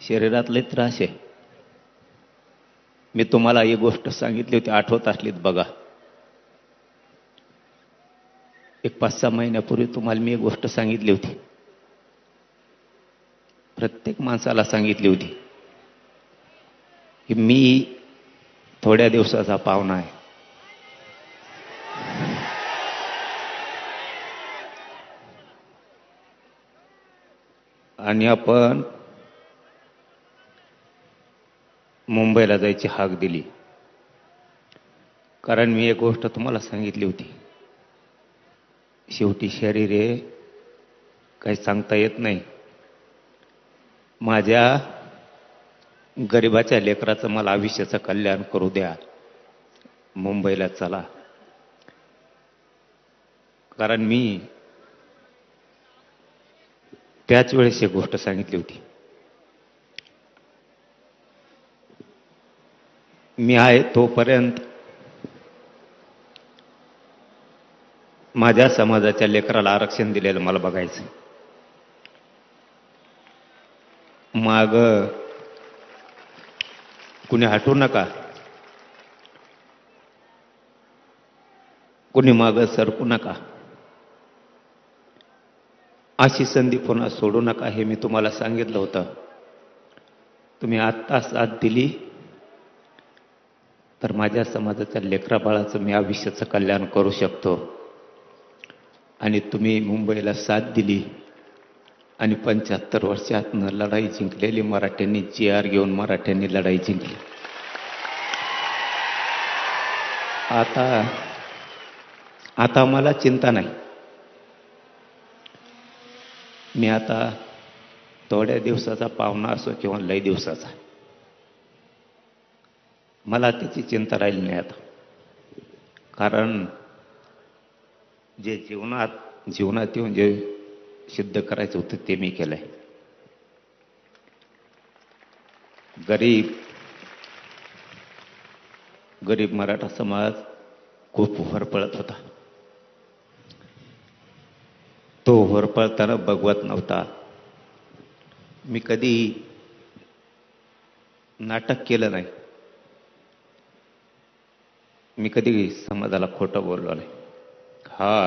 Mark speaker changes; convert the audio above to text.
Speaker 1: शरीरातले त्रास आहे. मी तुम्हाला ही गोष्ट सांगितली होती आठवत असलीत बघा. एक पाच सहा महिन्यापूर्वी तुम्हाला मी एक गोष्ट सांगितली होती. प्रत्येक माणसाला सांगितली होती की मी थोड्या दिवसाचा पाहुणा आहे. आणि आपण मुंबईला जायची हाक दिली. कारण मी एक गोष्ट तुम्हाला सांगितली होती. शेवटी शरीर हे काही सांगता येत नाही. माझ्या गरिबाच्या लेकराचं मला आयुष्याचं कल्याण करू द्या. मुंबईला चला. कारण मी त्याच वेळेस एक गोष्ट सांगितली होती. मी आहे तोपर्यंत माझ्या समाजाच्या लेकराला आरक्षण दिलेलं मला बघायचं माग कुणी हटू नका. कुणी माग सरकू नका. अशी संधी पुन्हा सोडू नका हे मी तुम्हाला सांगितलं होतं. तुम्ही आत्ता साथ दिली. तर माझ्या समाजाच्या लेकराबाळाचं मी आयुष्याचं कल्याण करू शकतो. आणि तुम्ही मुंबईला साथ दिली आणि पंच्याहत्तर वर्षातनं लढाई जिंकलेली मराठ्यांनी जी आर घेऊन मराठ्यांनी लढाई जिंकली. आता आता मला चिंता नाही. मी आता थोड्या दिवसाचा पाहुणा असो किंवा लय दिवसाचा. मला त्याची चिंता राहिली नाही आता. कारण जे जीवनात जीवनात येऊन जे सिद्ध करायचं होतं ते मी केलंय. गरीब गरीब मराठा समाज खूप होरपळत होता. तो होरपळताना बघवत नव्हता. मी कधी नाटक केलं नाही. मी कधी समाजाला खोटं बोललो नाही. हा.